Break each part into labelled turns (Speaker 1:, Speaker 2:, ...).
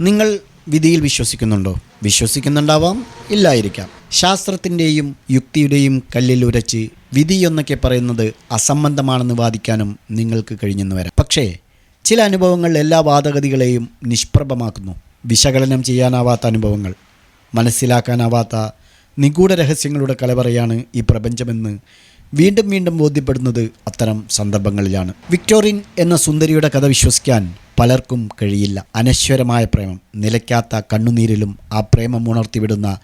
Speaker 1: നിങ്ങൾ വിധിയിൽ വിശ്വസിക്കുന്നുണ്ടോ? വിശ്വസിക്കുന്നുണ്ടാവാം ഇല്ലായിരിക്കാം. ശാസ്ത്രത്തിന്റെയും യുക്തിയുടെയും കല്ലിൽ ഉരച്ച് വിധി എന്നൊക്കെ പറയുന്നത് അസംബന്ധമാണെന്ന് വാദിക്കാനും നിങ്ങൾക്ക് കഴിഞ്ഞെന്ന് വരാം. പക്ഷേ ചില അനുഭവങ്ങൾ എല്ലാ വാദഗതികളെയും നിഷ്പ്രഭമാക്കുന്നു. വിശകലനം ചെയ്യാനാവാത്ത അനുഭവങ്ങൾ മനസ്സിലാക്കാനാവാത്ത നിഗൂഢ രഹസ്യങ്ങളുടെ കലവറയാണ് ഈ പ്രപഞ്ചമെന്ന് വീണ്ടും വീണ്ടും ബോധ്യപ്പെടുന്നത് അത്തരം സന്ദർഭങ്ങളിലാണ്. വിക്ടോറിൻ എന്ന സുന്ദരിയുടെ കഥ വിശ്വസിക്കാൻ പലർക്കും കഴിയില്ല. അനശ്വരമായ പ്രേമം. നിലയ്ക്കാത്ത കണ്ണുനീരിലും ആ പ്രേമം ഉണർത്തിവിടുന്ന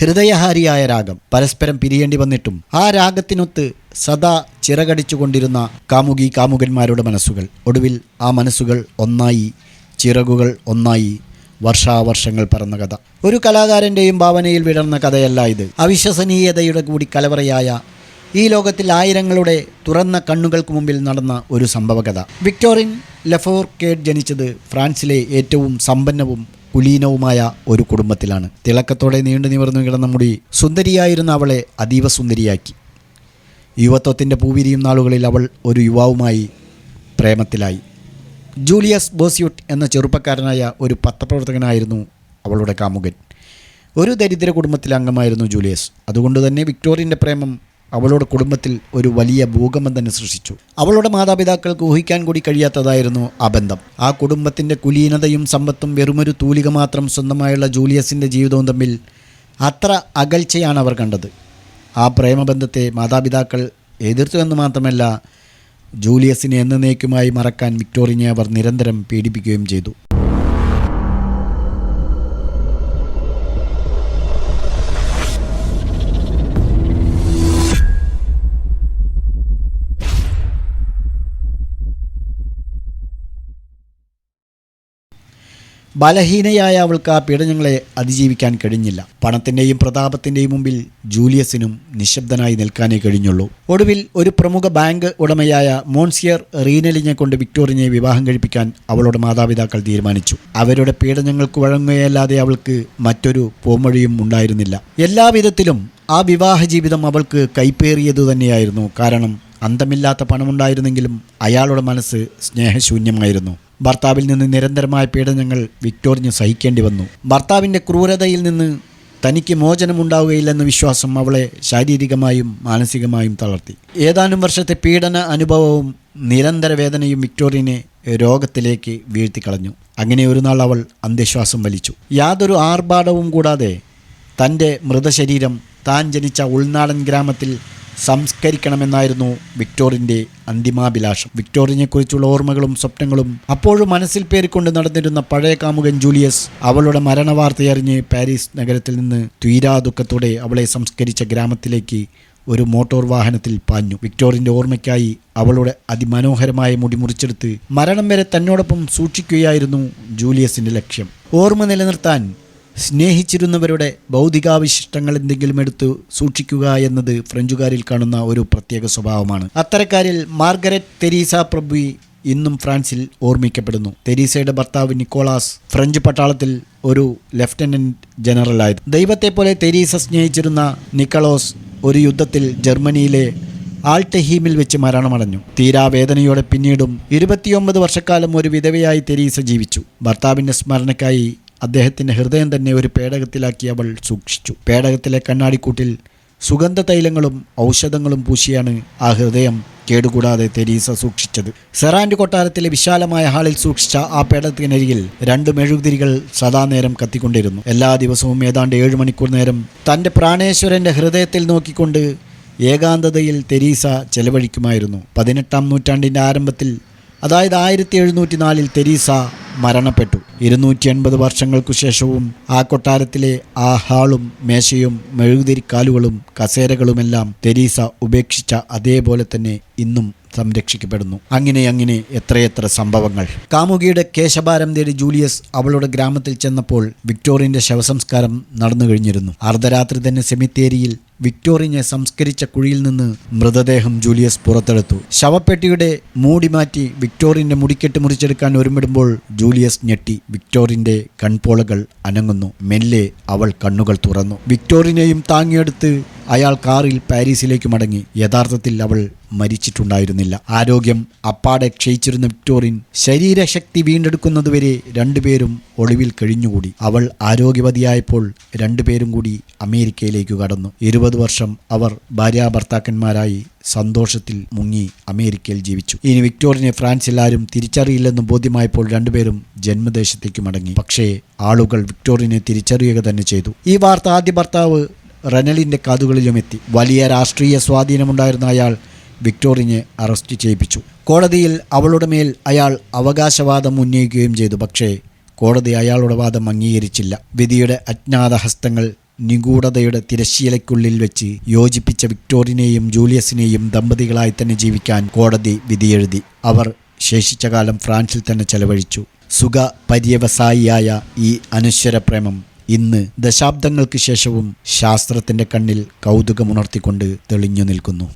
Speaker 1: ഹൃദയഹാരിയായ രാഗം. പരസ്പരം പിരിയേണ്ടി വന്നിട്ടും ആ രാഗത്തിനൊത്ത് സദാ ചിറകടിച്ചുകൊണ്ടിരുന്ന കാമുകി കാമുകന്മാരുടെ മനസ്സുകൾ. ഒടുവിൽ ആ മനസ്സുകൾ ഒന്നായി ചിറകുകൾ ഒന്നായി വർഷാവർഷങ്ങൾ പറന്ന കഥ. ഒരു കലാകാരന്റെയും ഭാവനയിൽ വിടർന്ന കഥയല്ല ഇത്. അവിശ്വസനീയതയുടെ കൂടി കലവറയായ ഈ ലോകത്തിൽ ആയിരങ്ങളുടെ തുറന്ന കണ്ണുകൾക്ക് മുമ്പിൽ നടന്ന ഒരു സംഭവകഥ. വിക്ടോറിൻ ലഫോർക്കേഡ് ജനിച്ചത് ഫ്രാൻസിലെ ഏറ്റവും സമ്പന്നവും കുലീനവുമായ ഒരു കുടുംബത്തിലാണ്. തിളക്കത്തോടെ നീണ്ടു നിവർന്നു കിടന്ന മുടി സുന്ദരിയായിരുന്ന അവളെ അതീവ സുന്ദരിയാക്കി. യുവത്വത്തിന്റെ പൂവിരിയും നാളുകളിൽ അവൾ ഒരു യുവാവുമായി പ്രേമത്തിലായി. ജൂലിയസ് ബോസ്യൂട്ട് എന്ന ചെറുപ്പക്കാരനായ ഒരു പത്രപ്രവർത്തകനായിരുന്നു അവളുടെ കാമുകൻ. ഒരു ദരിദ്ര കുടുംബത്തിലെ അംഗമായിരുന്നു ജൂലിയസ്. അതുകൊണ്ട് തന്നെ വിക്ടോറിയന്റെ പ്രേമം അവളുടെ കുടുംബത്തിൽ ഒരു വലിയ ഭൂകമ്പം തന്നെ സൃഷ്ടിച്ചു. അവളുടെ മാതാപിതാക്കൾക്ക് ഊഹിക്കാൻ കൂടി കഴിയാത്തതായിരുന്നു ആ ബന്ധം. ആ കുടുംബത്തിന്റെ കുലീനതയും സമ്പത്തും വെറുമൊരു തൂലിക മാത്രം സ്വന്തമായുള്ള ജൂലിയസിന്റെ ജീവിതവും തമ്മിൽ അത്ര അകൽച്ചയാണ് അവർ കണ്ടത്. ആ പ്രേമബന്ധത്തെ മാതാപിതാക്കൾ എതിർത്തു എന്ന് മാത്രമല്ല ജൂലിയസിനെ എന്നേക്കുമായി മറക്കാൻ വിക്ടോറിനെ അവർ നിരന്തരം പീഡിപ്പിക്കുകയും ചെയ്തു. ബലഹീനയായ അവൾക്ക് ആ പീഡനങ്ങളെ അതിജീവിക്കാൻ കഴിഞ്ഞില്ല. പണത്തിന്റെയും പ്രതാപത്തിന്റെയും മുമ്പിൽ ജൂലിയസിനും നിശബ്ദനായി നിൽക്കാനേ കഴിഞ്ഞുള്ളൂ. ഒടുവിൽ ഒരു പ്രമുഖ ബാങ്ക് ഉടമയായ മോൺസിയർ റീനലിനെ കൊണ്ട് വിക്ടോറിനെ വിവാഹം കഴിപ്പിക്കാൻ അവളുടെ മാതാപിതാക്കൾ തീരുമാനിച്ചു. അവരുടെ പീഡനങ്ങൾക്ക് വഴങ്ങുകയല്ലാതെ അവൾക്ക് മറ്റൊരു പോംവഴിയും ഉണ്ടായിരുന്നില്ല. എല്ലാവിധത്തിലും ആ വിവാഹ ജീവിതം അവൾക്ക് കൈപ്പേറിയതു തന്നെയായിരുന്നു. കാരണം അന്തമില്ലാത്ത പണമുണ്ടായിരുന്നെങ്കിലും അയാളുടെ മനസ്സ് സ്നേഹശൂന്യമായിരുന്നു. ഭർത്താവിൽ നിന്ന് നിരന്തരമായ പീഡനങ്ങൾ വിക്ടോറിന് സഹിക്കേണ്ടി വന്നു. ഭർത്താവിന്റെ ക്രൂരതയിൽ നിന്ന് തനിക്ക് മോചനമുണ്ടാവുകയില്ലെന്ന വിശ്വാസം അവളെ ശാരീരികമായും മാനസികമായും തളർത്തി. ഏതാനും വർഷത്തെ പീഡന അനുഭവവും നിരന്തര വേദനയും വിക്ടോറിയനെ രോഗത്തിലേക്ക് വീഴ്ത്തിക്കളഞ്ഞു. അങ്ങനെ ഒരു നാൾ അവൾ അന്ത്യശ്വാസം വലിച്ചു. യാതൊരു ആർഭാടവും കൂടാതെ തന്റെ മൃതശരീരം താൻ ജനിച്ച ഉൾനാടൻ ഗ്രാമത്തിൽ സംസ്കരിക്കണമെന്നായിരുന്നു വിക്ടോറിന്റെ അന്തിമാഭിലാഷം. വിക്ടോറിനെക്കുറിച്ചുള്ള ഓർമ്മകളും സ്വപ്നങ്ങളും അപ്പോഴും മനസ്സിൽ പേരിക്കൊണ്ട് നടന്നിരുന്ന പഴയ കാമുകൻ ജൂലിയസ് അവളുടെ മരണവാർത്തയറിഞ്ഞ് പാരീസ് നഗരത്തിൽ നിന്ന് തീരാ ദുഃഖത്തോടെ അവളെ സംസ്കരിച്ച ഗ്രാമത്തിലേക്ക് ഒരു മോട്ടോർ വാഹനത്തിൽ പാഞ്ഞു. വിക്ടോറിന്റെ ഓർമ്മയ്ക്കായി അവളുടെ അതിമനോഹരമായ മുടി മുറിച്ചെടുത്ത് മരണം വരെ തന്നോടൊപ്പം സൂക്ഷിക്കുകയായിരുന്നു ജൂലിയസിന്റെ ലക്ഷ്യം. ഓർമ്മ നിലനിർത്താൻ സ്നേഹിച്ചിരുന്നവരുടെ ഭൗതികാവശിഷ്ടങ്ങൾ എന്തെങ്കിലും എടുത്ത് സൂക്ഷിക്കുക എന്നത് ഫ്രഞ്ചുകാരിൽ കാണുന്ന ഒരു പ്രത്യേക സ്വഭാവമാണ്. അത്തരക്കാരിൽ മാർഗരറ്റ് തെരീസ പ്രഭു ഇന്നും ഫ്രാൻസിൽ ഓർമ്മിക്കപ്പെടുന്നു. തെരീസയുടെ ഭർത്താവ് നിക്കോളാസ് ഫ്രഞ്ച് പട്ടാളത്തിൽ ഒരു ലഫ്റ്റനന്റ് ദൈവത്തെ പോലെ തെരീസ സ്നേഹിച്ചിരുന്ന നിക്കോളോസ് ഒരു യുദ്ധത്തിൽ ജർമ്മനിയിലെ ആൾട്ടഹീമിൽ വെച്ച് മരണമടഞ്ഞു. തീരാവേദനയോടെ പിന്നീടും ഇരുപത്തിയൊമ്പത് വർഷക്കാലം ഒരു വിധവയായി തെരീസ ജീവിച്ചു. ഭർത്താവിന്റെ സ്മരണയ്ക്കായി അദ്ദേഹത്തിന്റെ ഹൃദയം തന്നെ ഒരു പേടകത്തിലാക്കി അവൾ സൂക്ഷിച്ചു. പേടകത്തിലെ കണ്ണാടിക്കൂട്ടിൽ സുഗന്ധ തൈലങ്ങളും ഔഷധങ്ങളും പൂശിയാണ് ആ ഹൃദയം കേടുകൂടാതെ തെരീസ സൂക്ഷിച്ചത്. സെറാൻഡ് കൊട്ടാരത്തിലെ വിശാലമായ ഹാളിൽ സൂക്ഷിച്ച ആ പേടത്തിനരികിൽ രണ്ട് മെഴുകുതിരികൾ സദാനേരം കത്തിക്കൊണ്ടിരുന്നു. എല്ലാ ദിവസവും ഏതാണ്ട് ഏഴ് മണിക്കൂർ നേരം തന്റെ പ്രാണേശ്വരന്റെ ഹൃദയത്തിൽ നോക്കിക്കൊണ്ട് ഏകാന്തതയിൽ തെരീസ ചെലവഴിക്കുമായിരുന്നു. പതിനെട്ടാം നൂറ്റാണ്ടിന്റെ ആരംഭത്തിൽ അതായത് ആയിരത്തി എഴുന്നൂറ്റി നാലിൽ തെരീസ മരണപ്പെട്ടു. ഇരുന്നൂറ്റി എൺപത് വർഷങ്ങൾക്കു ശേഷവും ആ കൊട്ടാരത്തിലെ ആ ഹാളും മേശയും മെഴുകുതിരിക്കാലുകളും കസേരകളുമെല്ലാം തെരീസ ഉപേക്ഷിച്ച അതേപോലെ തന്നെ ഇന്നും സംരക്ഷിക്കപ്പെടുന്നു. അങ്ങനെ അങ്ങനെ എത്രയെത്ര സംഭവങ്ങൾ. കാമുകിയുടെ കേശഭാരം തേടി ജൂലിയസ് അവളുടെ ഗ്രാമത്തിൽ ചെന്നപ്പോൾ വിക്ടോറിയന്റെ ശവസംസ്കാരം നടന്നു കഴിഞ്ഞിരുന്നു അർദ്ധരാത്രി തന്നെ സെമിത്തേരിയിൽ വിക്ടോറിനെ സംസ്കരിച്ച കുഴിയിൽ നിന്ന് മൃതദേഹം ജൂലിയസ് പുറത്തെടുത്തു. ശവപ്പെട്ടിയുടെ മൂടി മാറ്റി വിക്ടോറിന്റെ മുടിക്കെട്ട് മുറിച്ചെടുക്കാൻ ഒരുമിടുമ്പോൾ ജൂലിയസ് ഞെട്ടി. വിക്ടോറിന്റെ കൺപോളകൾ അനങ്ങുന്നു. മെല്ലെ അവൾ കണ്ണുകൾ തുറന്നു. വിക്ടോറിനെയും താങ്ങിയെടുത്ത് അയാൾ കാറിൽ പാരീസിലേക്ക് മടങ്ങി. യഥാർത്ഥത്തിൽ അവൾ മരിച്ചിട്ടുണ്ടായിരുന്നില്ല. ആരോഗ്യം അപ്പാടെ ക്ഷയിച്ചിരുന്ന വിക്ടോറിൻ ശരീരശക്തി വീണ്ടെടുക്കുന്നതുവരെ രണ്ടുപേരും ഒളിവിൽ കഴിഞ്ഞുകൂടി. അവൾ ആരോഗ്യവതിയായപ്പോൾ രണ്ടുപേരും കൂടി അമേരിക്കയിലേക്ക് കടന്നു. ഇരുപത് വർഷം അവർ ഭാര്യാഭർത്താക്കന്മാരായി സന്തോഷത്തിൽ മുങ്ങി അമേരിക്കയിൽ ജീവിച്ചു. ഇനി വിക്ടോറിനെ ഫ്രാൻസിൽ ആരും തിരിച്ചറിയില്ലെന്ന് ബോധ്യമായപ്പോൾ രണ്ടുപേരും ജന്മദേശത്തേക്ക് മടങ്ങി. പക്ഷേ ആളുകൾ വിക്ടോറിനെ തിരിച്ചറിയുക തന്നെ ചെയ്തു. ഈ വാർത്ത ആദ്യ ഭർത്താവ് റനലിന്റെ കാതുകളിലും എത്തി. വലിയ രാഷ്ട്രീയ സ്വാധീനമുണ്ടായിരുന്ന അയാൾ വിക്ടോറിനെ അറസ്റ്റ് ചെയ്യിപ്പിച്ചു. കോടതിയിൽ അവളുടെ മേൽ അയാൾ അവകാശവാദം ഉന്നയിക്കുകയും ചെയ്തു. പക്ഷേ കോടതി അയാളുടെ വാദം അംഗീകരിച്ചില്ല. വിധിയുടെ അജ്ഞാത ഹസ്തങ്ങൾ നിഗൂഢതയുടെ തിരശ്ശീലയ്ക്കുള്ളിൽ വെച്ച് യോജിപ്പിച്ച വിക്ടോറിനെയും ജൂലിയസിനെയും ദമ്പതികളായി തന്നെ ജീവിക്കാൻ കോടതി വിധിയെഴുതി. അവർ ശേഷിച്ച കാലം ഫ്രാൻസിൽ തന്നെ ചെലവഴിച്ചു. സുഖ പര്യവസായിയായ ഈ അനശ്വര പ്രേമം ഇന്ന് ദശാബ്ദങ്ങൾക്ക് ശേഷവും ശാസ്ത്രത്തിന്റെ കണ്ണിൽ കൗതുകമുണർത്തിക്കൊണ്ട് തെളിഞ്ഞു നിൽക്കുന്നു.